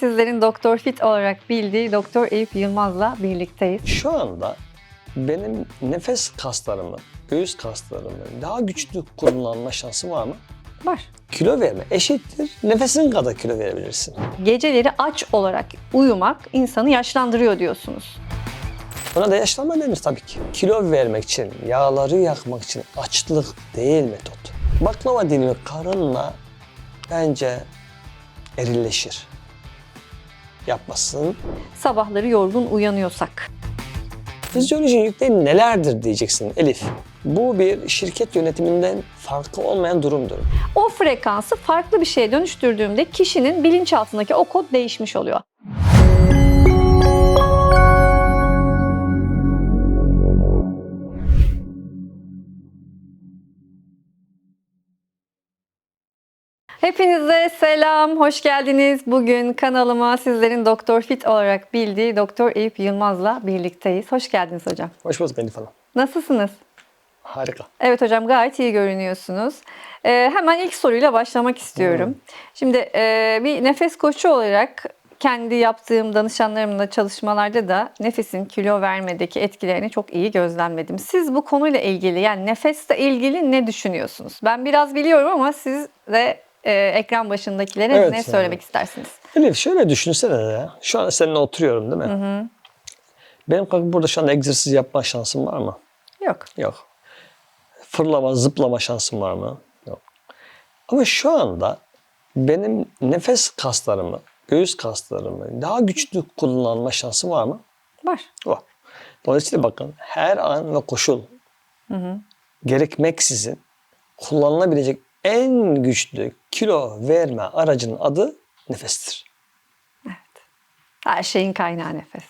Sizlerin Doktor Fit olarak bildiği Doktor Eyüp Yılmaz'la birlikteyiz. Şu anda benim nefes kaslarımı, göğüs kaslarımı daha güçlü kullanma şansı var mı? Var. Kilo verme eşittir. Nefesin kadar kilo verebilirsin. Geceleri aç olarak uyumak insanı yaşlandırıyor diyorsunuz. Buna da yaşlanma denir tabii ki. Kilo vermek için, yağları yakmak için açlık değil metot. Baklava dilimi karınla bence erilleşir. Yapmasın. Sabahları yorgun uyanıyorsak. Fizyoloji yükleri nelerdir diyeceksin Elif. Bu bir şirket yönetiminden farklı olmayan durumdur. O frekansı farklı bir şeye dönüştürdüğümde kişinin bilinçaltındaki o kod değişmiş oluyor. Hepinize selam, hoş geldiniz. Bugün kanalıma sizlerin Doktor Fit olarak bildiği Doktor Eyüp Yılmaz'la birlikteyiz. Hoş geldiniz hocam. Hoş bulduk Elif Hanım. Nasılsınız? Harika. Evet hocam gayet iyi görünüyorsunuz. Ee, hemen ilk soruyla başlamak istiyorum. Şimdi e, bir nefes koçu olarak kendi yaptığım danışanlarımla çalışmalarda da nefesin kilo vermedeki etkilerini çok iyi gözlemledim. Siz bu konuyla ilgili yani nefesle ilgili ne düşünüyorsunuz? Ben biraz biliyorum ama siz de e, ekran başındakilere Evet, ne yani. söylemek istersiniz? Elif şöyle düşünsene ya. Şu an seninle oturuyorum değil mi? Benim kalkıp burada şu anda egzersiz yapma şansım var mı? Yok. Yok. Fırlama, zıplama şansım var mı? Yok. Ama şu anda benim nefes kaslarımı, göğüs kaslarımı daha güçlü kullanma şansım var mı? Var. Var. Dolayısıyla bakın her an ve koşul gerekmeksizin kullanılabilecek en güçlü kilo verme aracının adı nefestir. Her şeyin kaynağı nefes.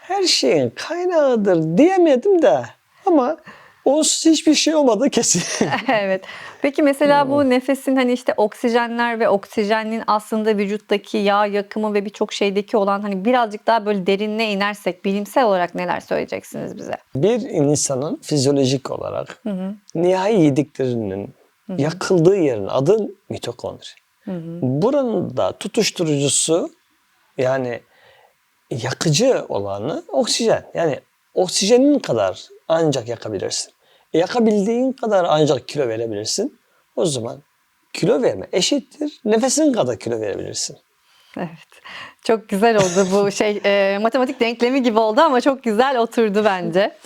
Her şeyin kaynağıdır diyemedim de ama onsuz hiçbir şey olmadı kesin. evet. Peki mesela bu nefesin hani işte oksijenler ve oksijenin aslında vücuttaki yağ yakımı ve birçok şeydeki olan hani birazcık daha böyle derinine inersek bilimsel olarak neler söyleyeceksiniz bize? bir insanın fizyolojik olarak nihai yediklerinin yakıldığı yerin adı mitokondri. Buranın da tutuşturucusu yani yakıcı olanı oksijen. Yani oksijenin kadar ancak yakabilirsin. E, yakabildiğin kadar ancak kilo verebilirsin. O zaman kilo verme eşittir. Nefesin kadar kilo verebilirsin. Evet. Çok güzel oldu bu şey e, matematik denklemi gibi oldu ama çok güzel oturdu bence.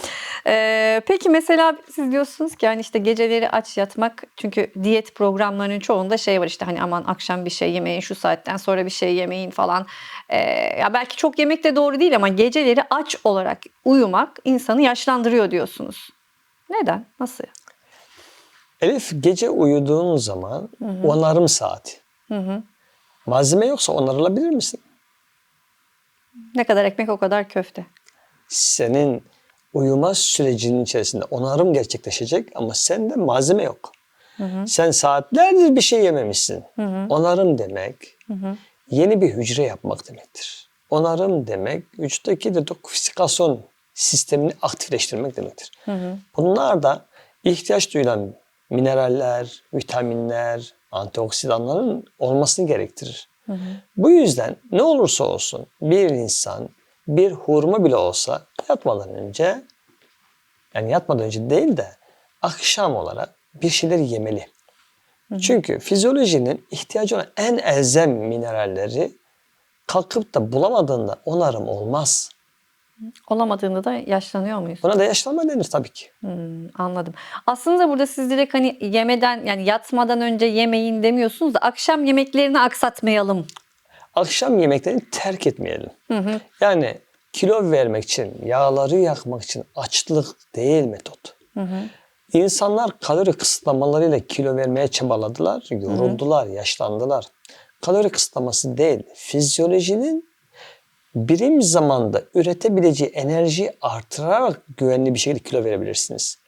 E, peki mesela siz diyorsunuz ki hani işte geceleri aç yatmak çünkü diyet programlarının çoğunda şey var işte hani aman akşam bir şey yemeyin şu saatten sonra bir şey yemeyin falan. E, ya belki çok yemek de doğru değil ama geceleri aç olarak uyumak insanı yaşlandırıyor diyorsunuz. Neden? Nasıl? Elif gece uyuduğun zaman onarım saati. Malzeme yoksa onarılabilir misin? Ne kadar ekmek o kadar köfte. Senin uyuma sürecinin içerisinde onarım gerçekleşecek ama sende malzeme yok. Sen saatlerdir bir şey yememişsin. Onarım demek yeni bir hücre yapmak demektir. Onarım demek vücuttaki detoksifikasyon sistemini aktifleştirmek demektir. Bunlar da ihtiyaç duyulan mineraller, vitaminler, antioksidanların olmasını gerektirir. Bu yüzden ne olursa olsun bir insan bir hurma bile olsa yatmadan önce yani yatmadan önce değil de akşam olarak bir şeyler yemeli. Çünkü fizyolojinin ihtiyacı olan en elzem mineralleri kalkıp da bulamadığında onarım olmaz. Olamadığında da yaşlanıyor muyuz? Buna da yaşlanma denir tabii ki. Hmm, anladım. Aslında burada siz direkt hani yemeden yani yatmadan önce yemeyin demiyorsunuz da akşam yemeklerini aksatmayalım. Akşam yemeklerini terk etmeyelim. Yani kilo vermek için, yağları yakmak için açlık değil metot. İnsanlar kalori kısıtlamalarıyla kilo vermeye çabaladılar, yoruldular, yaşlandılar. Kalori kısıtlaması değil, fizyolojinin birim zamanda üretebileceği enerjiyi artırarak güvenli bir şekilde kilo verebilirsiniz.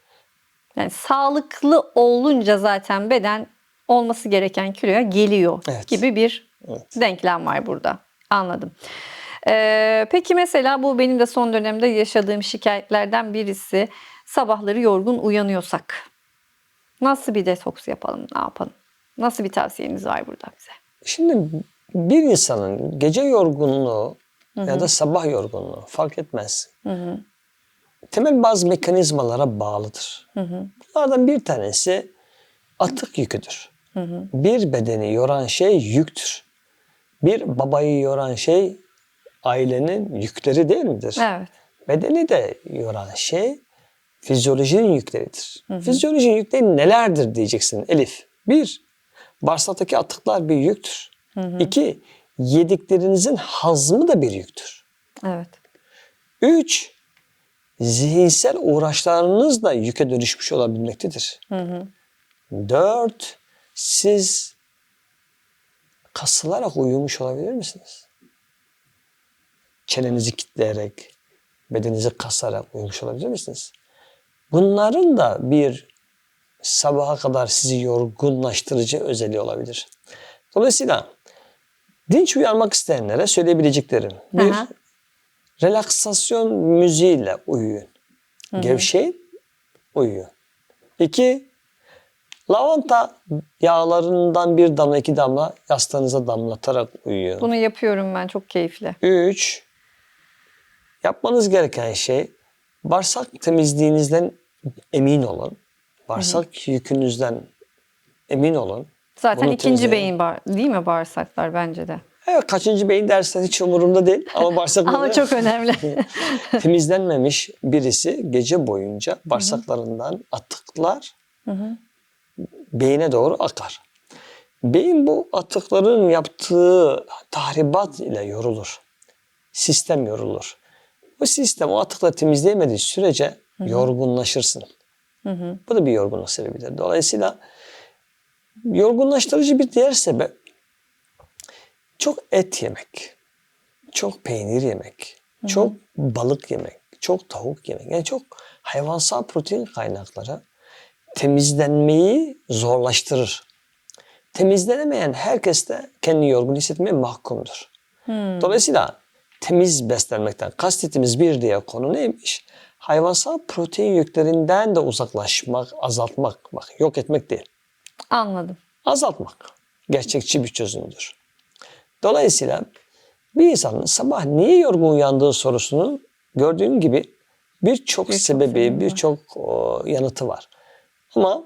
Yani sağlıklı olunca zaten beden olması gereken kiloya geliyor Evet. gibi bir Evet. denklem var burada. Anladım. Ee, peki mesela bu benim de son dönemde yaşadığım şikayetlerden birisi sabahları yorgun uyanıyorsak nasıl bir detoks yapalım, ne yapalım? Nasıl bir tavsiyeniz var burada bize? Şimdi bir insanın gece yorgunluğu ya da sabah yorgunluğu fark etmez. Temel bazı mekanizmalara bağlıdır. Bunlardan bir tanesi atık yüküdür. Bir bedeni yoran şey yüktür. Bir babayı yoran şey ailenin yükleri değil midir? Evet. Bedeni de yoran şey fizyolojinin yükleridir. Fizyolojinin yükleri nelerdir diyeceksin Elif. Bir, bağırsaktaki atıklar bir yüktür. İki, yediklerinizin hazmı da bir yüktür. Evet. Üç, zihinsel uğraşlarınız da yüke dönüşmüş olabilmektedir. Dört, siz kasılarak uyumuş olabilir misiniz? Çenenizi kitleyerek, bedeninizi kasarak uyumuş olabilir misiniz? Bunların da bir sabaha kadar sizi yorgunlaştırıcı özelliği olabilir. Dolayısıyla dinç uyanmak isteyenlere söyleyebileceklerim. Bir, Aha. relaksasyon müziğiyle uyuyun. Gevşeyin, uyuyun. İki, lavanta yağlarından bir damla iki damla yastığınıza damlatarak uyuyun. Bunu yapıyorum ben çok keyifli. Üç, yapmanız gereken şey bağırsak temizliğinizden emin olun. Bağırsak yükünüzden emin olun. Zaten Bunu ikinci temizleyin. beyin bağ- değil mi bağırsaklar bence de. Evet kaçıncı beyin dersen hiç umurumda değil ama bağırsak Ama çok önemli. temizlenmemiş birisi gece boyunca bağırsaklarından atıklar beyine doğru akar. Beyin bu atıkların yaptığı tahribat ile yorulur. Sistem yorulur. Bu sistem o atıkları temizleyemediği sürece yorgunlaşırsın. Bu da bir yorgunluk sebebidir. Dolayısıyla yorgunlaştırıcı bir diğer sebep çok et yemek, çok peynir yemek, çok balık yemek, çok tavuk yemek. Yani çok hayvansal protein kaynakları temizlenmeyi zorlaştırır. Temizlenemeyen herkes de kendini yorgun hissetmeye mahkumdur. Dolayısıyla temiz beslenmekten kastettiğimiz bir diğer konu neymiş? Hayvansal protein yüklerinden de uzaklaşmak, azaltmak. Bak yok etmek değil Anladım. azaltmak gerçekçi bir çözümdür. Dolayısıyla bir insanın sabah niye yorgun uyandığı sorusunun gördüğün gibi birçok sebebi, birçok yanıtı var. Ama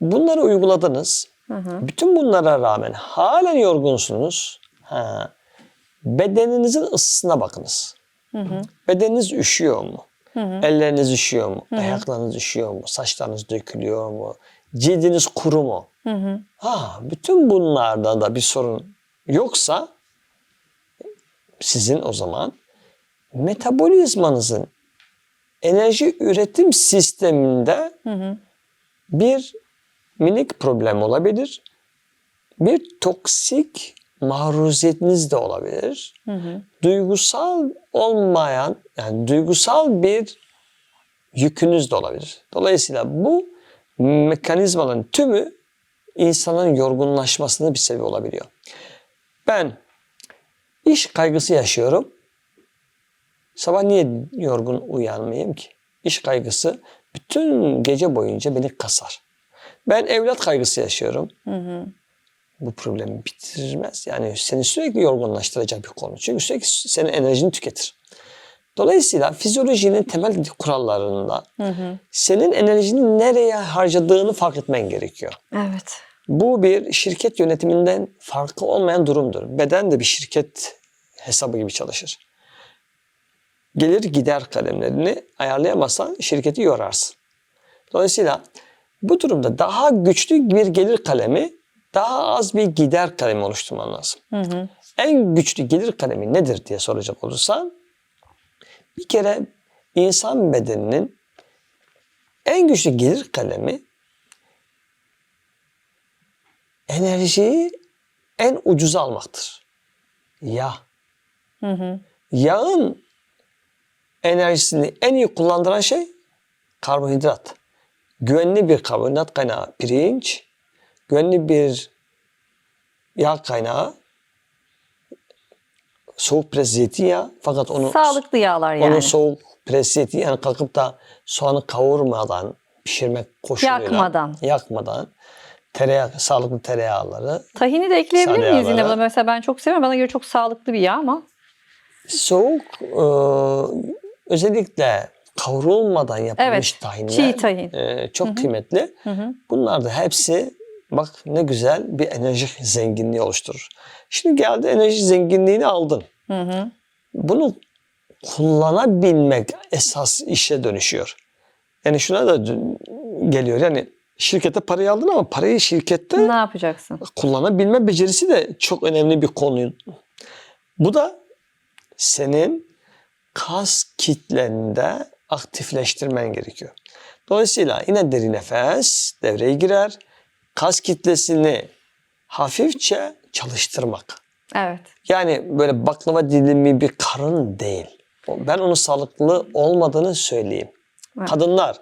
bunları uyguladınız. Bütün bunlara rağmen halen yorgunsunuz. Ha, bedeninizin ısısına bakınız. Bedeniniz üşüyor mu? Elleriniz üşüyor mu? Ayaklarınız üşüyor mu? Saçlarınız dökülüyor mu? Cildiniz kuru mu? Ha, bütün bunlarda da bir sorun yoksa sizin o zaman metabolizmanızın enerji üretim sisteminde bir minik problem olabilir. Bir toksik maruziyetiniz de olabilir. Duygusal olmayan, yani duygusal bir yükünüz de olabilir. Dolayısıyla bu mekanizmaların tümü insanın yorgunlaşmasına bir sebep olabiliyor. Ben iş kaygısı yaşıyorum. Sabah niye yorgun uyanmayayım ki? İş kaygısı bütün gece boyunca beni kasar. Ben evlat kaygısı yaşıyorum. Bu problemi bitirmez. Yani seni sürekli yorgunlaştıracak bir konu. Çünkü sürekli senin enerjini tüketir. Dolayısıyla fizyolojinin temel kurallarında senin enerjini nereye harcadığını fark etmen gerekiyor. Evet. Bu bir şirket yönetiminden farkı olmayan durumdur. Beden de bir şirket hesabı gibi çalışır. Gelir gider kalemlerini ayarlayamazsan şirketi yorarsın. Dolayısıyla bu durumda daha güçlü bir gelir kalemi, daha az bir gider kalemi oluşturman lazım. En güçlü gelir kalemi nedir diye soracak olursan, bir kere insan bedeninin en güçlü gelir kalemi enerjiyi en ucuza almaktır. Yağ. Yağın enerjisini en iyi kullandıran şey karbonhidrat. Güvenli bir karbonhidrat kaynağı pirinç, güvenli bir yağ kaynağı soğuk pres zeytinyağı fakat onu Sağlıklı yağlar yani. onu soğuk pres zeytinyağı kalkıp da soğanı kavurmadan pişirmek koşuluyla Yakmadan. yakmadan tereyağı, sağlıklı tereyağları. Tahini de ekleyebilir miyiz yine buna? Mesela ben çok seviyorum. Bana göre çok sağlıklı bir yağ ama. Soğuk e, özellikle kavrulmadan yapılmış Evet, tahinler çiğ tahin. e, çok kıymetli. Hı hı. Bunlar da hepsi bak ne güzel bir enerji zenginliği oluşturur. Şimdi geldi enerji zenginliğini aldın. Hı hı. Bunu kullanabilmek esas işe dönüşüyor. Yani şuna da geliyor. Yani şirkete parayı aldın ama parayı şirkette Ne yapacaksın? kullanabilme becerisi de çok önemli bir konu. Bu da senin kas kitlerinde aktifleştirmen gerekiyor. Dolayısıyla yine derin nefes devreye girer. Kas kitlesini hafifçe çalıştırmak. Evet. Yani böyle baklava dilimi bir karın değil. Ben onun sağlıklı olmadığını söyleyeyim. Evet. Kadınlar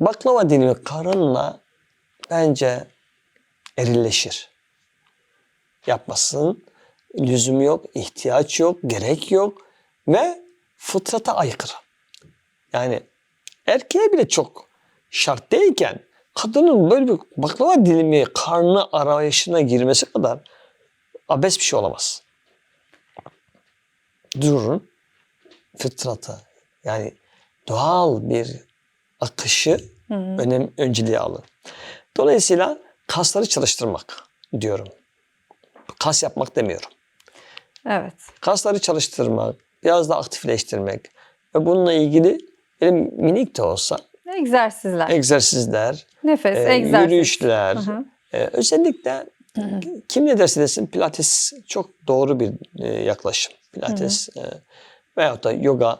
baklava dilimi karınla bence erilleşir. Yapmasın. Lüzum yok, ihtiyaç yok, gerek yok ve fıtrata aykırı. Yani erkeğe bile çok şart değilken kadının böyle bir baklava dilimi karnı arayışına girmesi kadar abes bir şey olamaz. Durun fıtratı yani doğal bir akışı Hı hı. önem önceliğe alın. Dolayısıyla kasları çalıştırmak diyorum. Kas yapmak demiyorum. Evet. Kasları çalıştırmak, biraz da aktifleştirmek ve bununla ilgili benim minik de olsa Egzersizler. egzersizler, Nefes, e, egzersiz. yürüyüşler, Hı hı. e, özellikle kim ne derse desin pilates çok doğru bir e, yaklaşım. Pilates e, veyahut da yoga.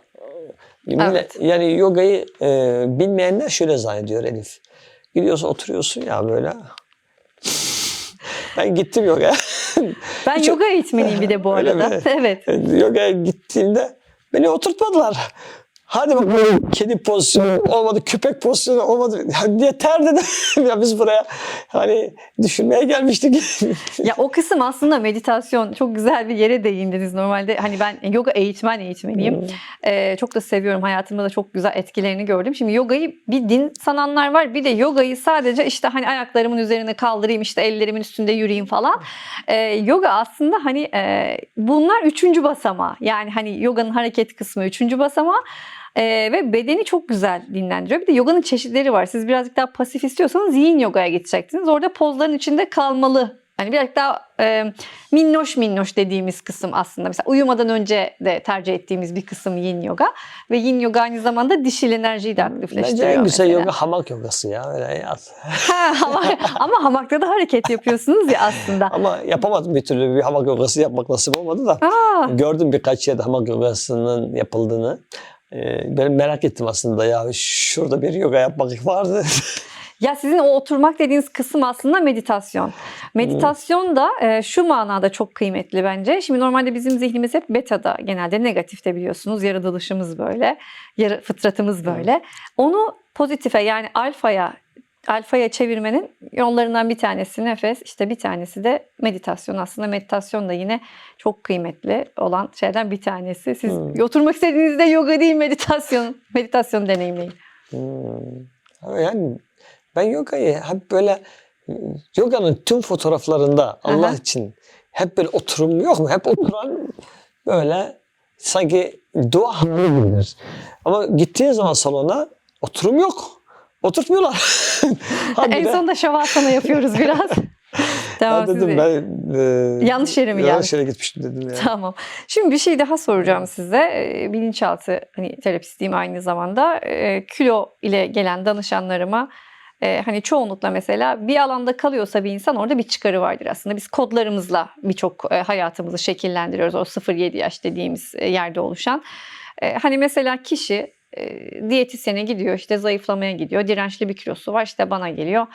Evet. Yani yogayı e, bilmeyenler şöyle zannediyor Elif. Gidiyorsun oturuyorsun ya böyle. ben gittim yoga. Ben yoga eğitmeniyim bir de bu arada. Evet. Yoga'ya gittiğimde beni oturtmadılar. Hadi bakalım kedi pozisyonu olmadı, köpek pozisyonu olmadı. Ya yeter dedim. ya biz buraya hani düşünmeye gelmiştik. Ya o kısım aslında meditasyon çok güzel bir yere değindiniz. Normalde hani ben yoga eğitmen eğitmeniyim. Ee, çok da seviyorum. Hayatımda da çok güzel etkilerini gördüm. Şimdi yogayı bir din sananlar var. Bir de yogayı sadece işte hani ayaklarımın üzerine kaldırayım işte ellerimin üstünde yürüyeyim falan. Ee, yoga aslında hani e, bunlar üçüncü basamağı. Yani hani yoganın hareket kısmı üçüncü basamağı. Ee, ve bedeni çok güzel dinlendiriyor. Bir de yoganın çeşitleri var. Siz birazcık daha pasif istiyorsanız yin yogaya gideceksiniz. Orada pozların içinde kalmalı. Hani birazcık daha e, minnoş minnoş dediğimiz kısım aslında. Mesela uyumadan önce de tercih ettiğimiz bir kısım yin yoga. Ve yin yoga aynı zamanda dişil enerjiyi de aktifleştiriyor. Bence en güzel mesela. yoga hamak yogası ya. Öyle yat. Ha, ama, ama hamakta da hareket yapıyorsunuz ya aslında. Ama yapamadım bir türlü bir hamak yogası yapmak nasip olmadı da. Aa, Gördüm birkaç yerde hamak yogasının yapıldığını. Ee, ben merak ettim aslında ya şurada bir yoga yapmak vardı. Ya sizin o oturmak dediğiniz kısım aslında meditasyon. Meditasyon da e, şu manada çok kıymetli bence. Şimdi normalde bizim zihnimiz hep beta'da genelde negatifte biliyorsunuz. Yaratılışımız böyle, yarı, fıtratımız böyle. Onu pozitife yani alfaya alfaya çevirmenin yollarından bir tanesi nefes, işte bir tanesi de meditasyon. Aslında meditasyon da yine çok kıymetli olan şeylerden bir tanesi. Siz Hmm. oturmak istediğinizde yoga değil meditasyon, meditasyon deneyimleyin. Hmm. Yani ben yogayı hep böyle yoganın tüm fotoğraflarında Allah Aha. için hep böyle oturum yok mu? Hep oturan böyle sanki dua hali gibidir. Ama gittiğin zaman salona oturum yok. Oturtmuyorlar. En sonunda şavasana yapıyoruz biraz. tamam Ha dedim ben e, Yanlış yere mi Yanlış yere gitmiştim dedim ya. Tamam. Şimdi bir şey daha soracağım size. Ee, Bilinçaltı hani terapistiyim aynı zamanda. Ee, Kilo ile gelen danışanlarıma e, hani çoğunlukla mesela bir alanda kalıyorsa bir insan orada bir çıkarı vardır aslında. Biz kodlarımızla birçok e, hayatımızı şekillendiriyoruz. O 0-7 yaş dediğimiz e, yerde oluşan. E, Hani mesela kişi e, diyetisyene gidiyor işte zayıflamaya gidiyor. Dirençli bir kilosu var işte bana geliyor.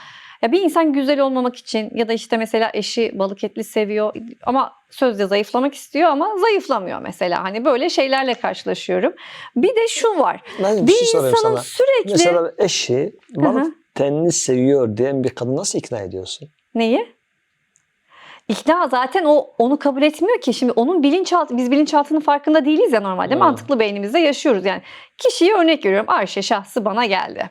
Ya bir insan güzel olmamak için ya da işte mesela eşi balık etli seviyor ama sözde zayıflamak istiyor ama zayıflamıyor mesela. Hani böyle şeylerle karşılaşıyorum. Bir de şu var. Ben bir, Bir şey insanın sana. sürekli Mesela eşi balık tenini seviyor diyen bir kadın nasıl ikna ediyorsun? neyi? İkna zaten o onu kabul etmiyor ki. Şimdi onun bilinçaltı biz bilinçaltının farkında değiliz ya normalde. Hmm. Mantıklı beynimizde yaşıyoruz yani. Kişiyi örnek veriyorum. Ayşe şahsı bana geldi.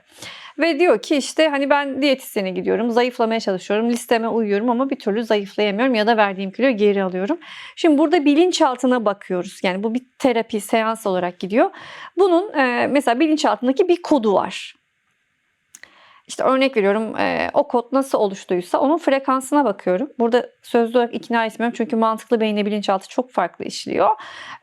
ve diyor ki işte hani ben diyetisyene gidiyorum, zayıflamaya çalışıyorum, listeme uyuyorum ama bir türlü zayıflayamıyorum ya da verdiğim kiloyu geri alıyorum. Şimdi burada bilinçaltına bakıyoruz. Yani bu bir terapi, seans olarak gidiyor. Bunun e, mesela bilinçaltındaki bir kodu var. İşte örnek veriyorum e, o kod nasıl oluştuysa onun frekansına bakıyorum. Burada sözlü olarak ikna etmiyorum çünkü mantıklı beyinle bilinçaltı çok farklı işliyor.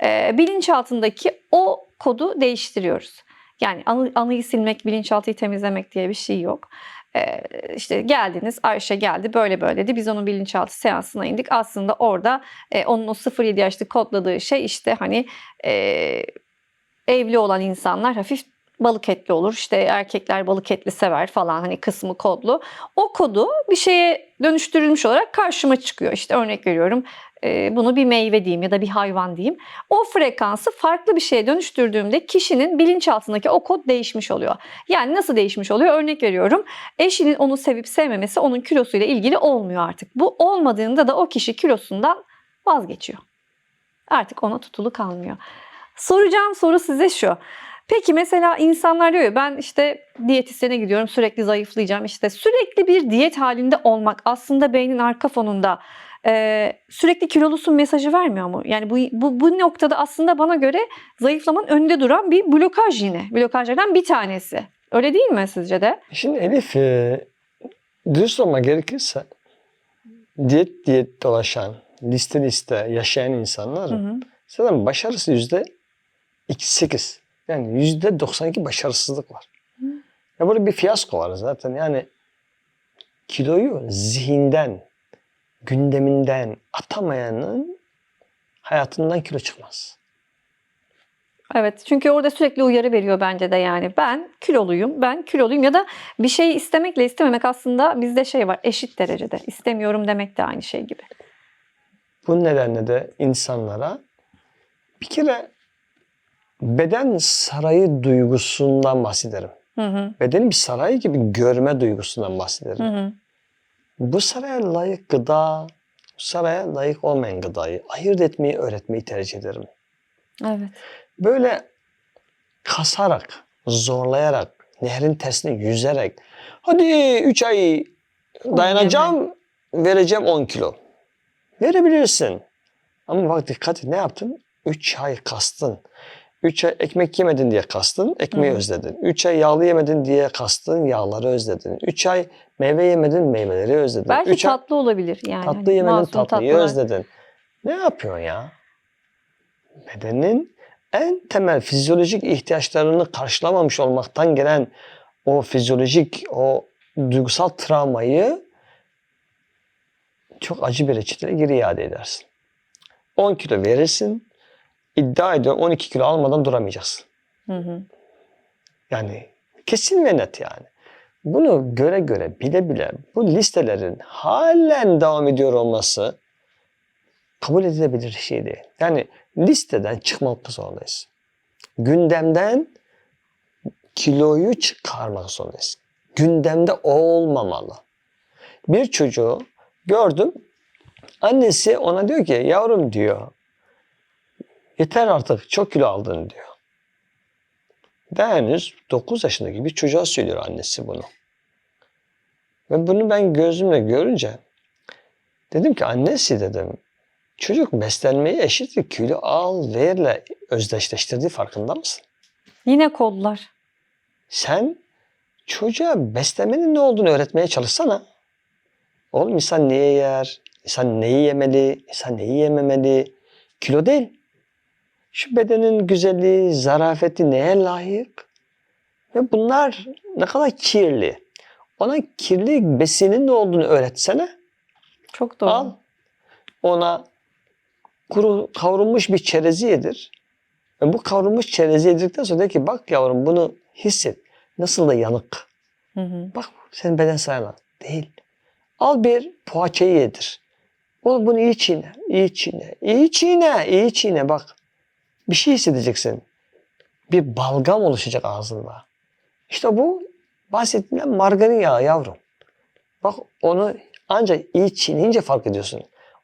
E, bilinçaltındaki o kodu değiştiriyoruz. Yani anı, anıyı silmek, bilinçaltıyı temizlemek diye bir şey yok. E, işte geldiniz, Ayşe geldi böyle böyle dedi. Biz onun bilinçaltı seansına indik. Aslında orada e, onun o 0-7 yaşlı kodladığı şey işte hani e, evli olan insanlar hafif balık etli olur. İşte erkekler balık etli sever falan hani kısmı kodlu. O kodu bir şeye dönüştürülmüş olarak karşıma çıkıyor. İşte örnek veriyorum e, bunu bir meyve diyeyim ya da bir hayvan diyeyim. O frekansı farklı bir şeye dönüştürdüğümde kişinin bilinçaltındaki o kod değişmiş oluyor. Yani nasıl değişmiş oluyor? Örnek veriyorum. Eşinin onu sevip sevmemesi onun kilosuyla ilgili olmuyor artık. Bu olmadığında da o kişi kilosundan vazgeçiyor. Artık ona tutulu kalmıyor. Soracağım soru size şu. Peki mesela insanlar diyor ya ben işte diyetisyene gidiyorum sürekli zayıflayacağım. İşte sürekli bir diyet halinde olmak aslında beynin arka fonunda e, sürekli kilolusun mesajı vermiyor mu? Yani bu, bu, bu noktada aslında bana göre zayıflamanın önünde duran bir blokaj yine. Blokajlardan bir tanesi. Öyle değil mi sizce de? Şimdi Elif e, dürüst olmak gerekirse diyet diyet dolaşan, liste liste yaşayan insanlar Hı hı. zaten başarısı yüzde 8. Yani yüzde 92 başarısızlık var. Ya burada bir fiyasko var zaten. Yani kiloyu zihinden, gündeminden atamayanın hayatından kilo çıkmaz. Evet çünkü orada sürekli uyarı veriyor bence de yani ben kiloluyum ben kiloluyum ya da bir şeyi istemekle istememek aslında bizde şey var eşit derecede istemiyorum demek de aynı şey gibi. Bu nedenle de insanlara bir kere beden sarayı duygusundan bahsederim. Hı hı, Bedeni bir saray gibi görme duygusundan bahsederim. hı hı. Bu saraya layık gıda, saraya layık olmayan gıdayı ayırt etmeyi öğretmeyi tercih ederim. Evet. Böyle kasarak, zorlayarak, nehrin tersine yüzerek hadi 3 ay dayanacağım, vereceğim 10 kilo. Verebilirsin. Ama bak dikkat et ne yaptın? 3 ay kastın. 3 ay ekmek yemedin diye kastın, ekmeği Hı. özledin. 3 ay yağlı yemedin diye kastın, yağları özledin. 3 ay meyve yemedin, meyveleri özledin. Belki Üç ay tatlı olabilir yani. tatlı Hani yemedin, masum tatlıyı tatlılar. özledin. Ne yapıyorsun ya? Bedenin en temel fizyolojik ihtiyaçlarını karşılamamış olmaktan gelen o fizyolojik, o duygusal travmayı çok acı bir reçeteyle geri iade edersin. 10 kilo verirsin, iddia ediyorum 12 kilo almadan duramayacaksın. Hı hı. Yani kesin ve net yani. Bunu göre göre bile bile bu listelerin halen devam ediyor olması kabul edilebilir şey değil. Yani listeden çıkmak zorundayız. Gündemden kiloyu çıkarmak zorundayız. Gündemde olmamalı. Bir çocuğu gördüm. Annesi ona diyor ki yavrum diyor yeter artık çok kilo aldın diyor. Daha henüz 9 yaşındaki bir çocuğa söylüyor annesi bunu. Ve bunu ben gözümle görünce dedim ki annesi dedim çocuk beslenmeyi eşitlik kilo al verle özdeşleştirdiği farkında mısın? Yine kodlar. Sen çocuğa beslenmenin ne olduğunu öğretmeye çalışsana. Oğlum insan neye yer? İnsan neyi yemeli? İnsan neyi yememeli? Kilo değil. Şu bedenin güzelliği, zarafeti neye layık? Ve bunlar ne kadar kirli. Ona kirli besinin ne olduğunu öğretsene. Çok doğru. Al. Ona kuru kavrulmuş bir çerezi yedir. Ve bu kavrulmuş çerezi yedirdikten sonra de ki bak yavrum bunu hisset. Nasıl da yanık. Hı hı. Bak senin beden sayına. Değil. Al bir poğaçayı yedir. Oğlum bunu iyi çiğne, iyi çiğne, iyi çiğne, iyi çiğne bak. Bir şey hissedeceksin. Bir balgam oluşacak ağzında. İşte bu bahsettiğim margarin yağı yavrum. Bak onu ancak iyi çiğneyince fark ediyorsun.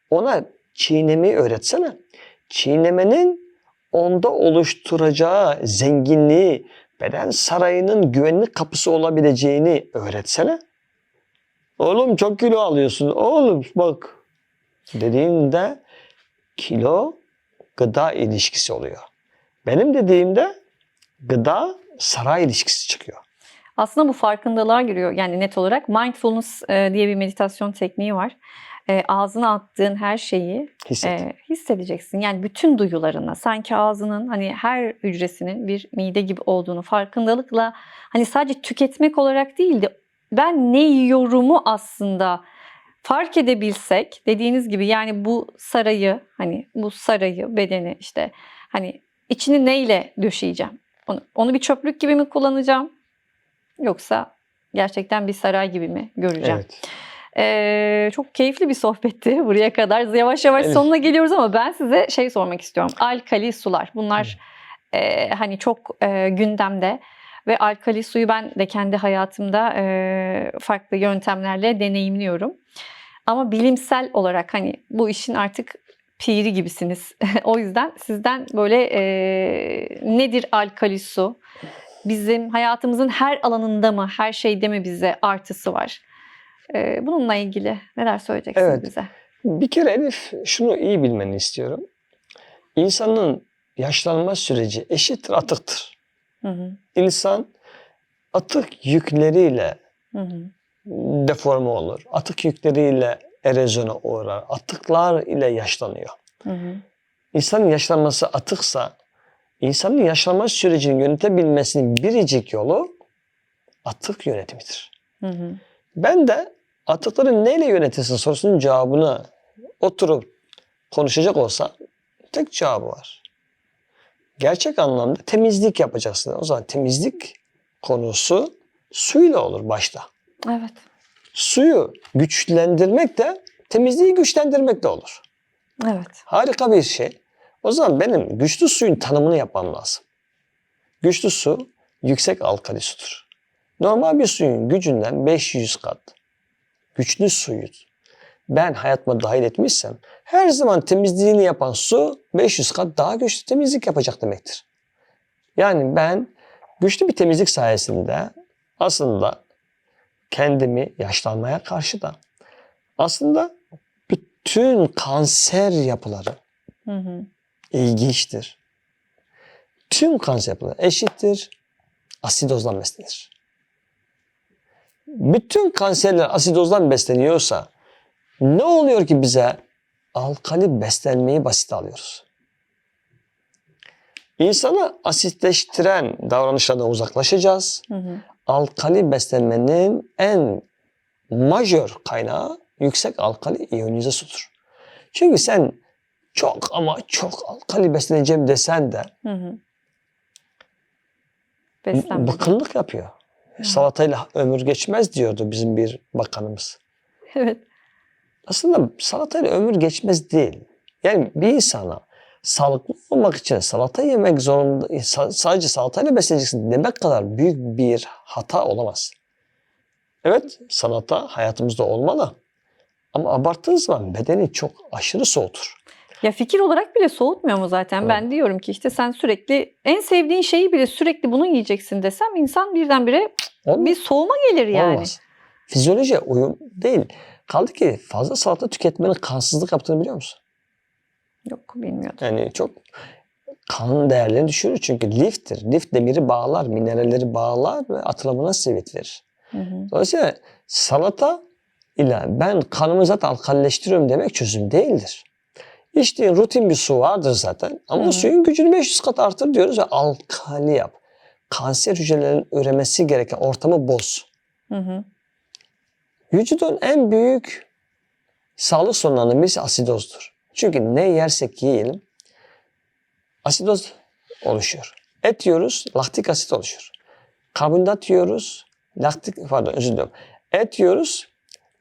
Ona çiğnemeyi öğretsene. Çiğnemenin onda oluşturacağı zenginliği, beden sarayının güvenlik kapısı olabileceğini öğretsene. Oğlum çok kilo alıyorsun. Oğlum bak dediğinde kilo gıda ilişkisi oluyor. Benim dediğimde gıda saray ilişkisi çıkıyor. Aslında bu farkındalığa giriyor. Yani net olarak mindfulness e, diye bir meditasyon tekniği var. E, ağzına attığın her şeyi Hisset. e, hissedeceksin. Yani bütün duyularına sanki ağzının hani her hücresinin bir mide gibi olduğunu farkındalıkla hani sadece tüketmek olarak değil de ben ne yiyorumu aslında fark edebilsek dediğiniz gibi yani bu sarayı hani bu sarayı bedeni işte hani içini neyle döşeyeceğim? Onu, onu bir çöplük gibi mi kullanacağım? Yoksa gerçekten bir saray gibi mi göreceğim? evet. Ee, çok keyifli bir sohbetti buraya kadar. Yavaş yavaş Evet. sonuna geliyoruz ama ben size şey sormak istiyorum. Alkali sular. Bunlar e, hani çok e, gündemde ve alkali suyu ben de kendi hayatımda e, farklı yöntemlerle deneyimliyorum. Ama bilimsel olarak hani bu işin artık piri gibisiniz. o yüzden sizden böyle e, nedir alkali su? Bizim hayatımızın her alanında mı, her şeyde mi bize artısı var? Ee, bununla ilgili neler söyleyeceksiniz Evet. bize? Bir kere Elif şunu iyi bilmeni istiyorum. İnsanın yaşlanma süreci eşittir atıktır. Hı hı, İnsan atık yükleriyle hı hı, deforme olur. Atık yükleriyle erozyona uğrar. Atıklar ile yaşlanıyor. hı hı, İnsanın yaşlanması atıksa insanın yaşlanma sürecini yönetebilmesinin biricik yolu atık yönetimidir. hı hı. Ben de atıkları neyle yönetirsin sorusunun cevabını oturup konuşacak olsa tek cevabı var. Gerçek anlamda temizlik yapacaksın. O zaman temizlik konusu suyla olur başta. Evet. Suyu güçlendirmek de temizliği güçlendirmek de olur. Evet. Harika bir şey. O zaman benim güçlü suyun tanımını yapmam lazım. Güçlü su yüksek alkali sudur. Normal bir suyun gücünden 500 kat güçlü suyu ben hayatıma dahil etmişsem her zaman temizliğini yapan su 500 kat daha güçlü temizlik yapacak demektir. Yani ben güçlü bir temizlik sayesinde aslında kendimi yaşlanmaya karşı da aslında bütün kanser yapıları Hı hı, ilginçtir. Tüm kanser yapıları eşittir. Asidozdan beslenir. Bütün kanserler asidozdan besleniyorsa ne oluyor ki bize alkali beslenmeyi basit alıyoruz? İnsanı asitleştiren davranışlardan uzaklaşacağız. hı hı. Alkali beslenmenin en majör kaynağı yüksek alkali iyonize sudur. Çünkü sen çok ama çok alkali besleneceğim desen de Hı hı. Beslenme. yapıyor. Salatayla ömür geçmez diyordu bizim bir bakanımız. Evet. Aslında salatayla ömür geçmez değil. Yani bir insana sağlıklı olmak için salata yemek zorunda, sa- sadece salatayla besleneceksin demek kadar büyük bir hata olamaz. Evet salata hayatımızda olmalı. Ama abarttığın zaman bedeni çok aşırı soğutur. Ya fikir olarak bile soğutmuyor mu zaten? Evet. Ben diyorum ki işte sen sürekli en sevdiğin şeyi bile sürekli bunu yiyeceksin desem insan birdenbire Olmaz. bir soğuma gelir yani. Olmaz. Fizyolojiye uyum değil. Kaldı ki fazla salata tüketmenin kansızlık yaptığını biliyor musun? Yok bilmiyordum. Yani çok kan değerlerini düşürür çünkü liftir. Lif demiri bağlar, mineralleri bağlar ve atılımına sebep verir. Hı hı. Dolayısıyla salata ile ben kanımı zaten alkalileştiriyorum demek çözüm değildir. İçtiğin rutin bir su vardır zaten ama Hı hı. suyun gücünü 500 kat artır diyoruz ve alkali yap. Kanser hücrelerinin üremesi gereken ortamı boz. Hı hı. Vücudun en büyük sağlık sorunlarından birisi asidozdur. Çünkü ne yersek yiyelim asidoz oluşuyor. Et yiyoruz, laktik asit oluşuyor. Karbonhidrat yiyoruz, laktik pardon özür diliyorum. Et yiyoruz,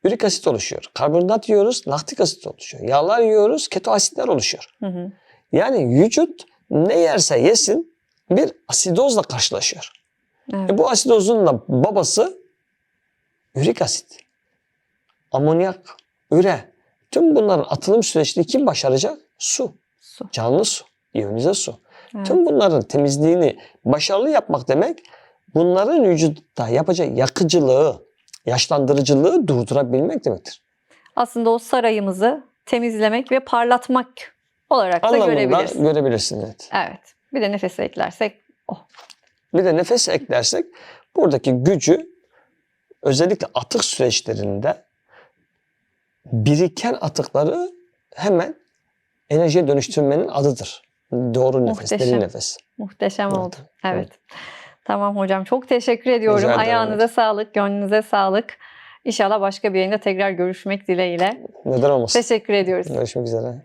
ürik asit oluşuyor. Karbonhidrat yiyoruz, laktik asit oluşuyor. Yağlar yiyoruz, keto asitler oluşuyor. Hı hı. Yani vücut ne yerse yesin bir asidozla karşılaşıyor. Evet. E bu asidozun da babası ürik asit, amonyak, üre. Tüm bunların atılım süreçini kim başaracak? Su. Su. Canlı su. iyonize su. Evet. Tüm bunların temizliğini başarılı yapmak demek bunların vücutta yapacağı yakıcılığı, yaşlandırıcılığı durdurabilmek demektir. Aslında o sarayımızı temizlemek ve parlatmak olarak da Anlamında görebiliriz. görebilirsin evet. Evet. Bir de nefesi eklersek oh. Bir de nefes eklersek buradaki gücü özellikle atık süreçlerinde biriken atıkları hemen enerjiye dönüştürmenin adıdır. Doğru nefes, Muhteşem. derin nefes. Muhteşem Evet, oldu. Evet. Tamam hocam. Çok teşekkür ediyorum. Rica ederim. Ayağınıza sağlık, gönlünüze sağlık. İnşallah başka bir yayında tekrar görüşmek dileğiyle. Neden olmasın? Teşekkür ediyoruz. Görüşmek üzere.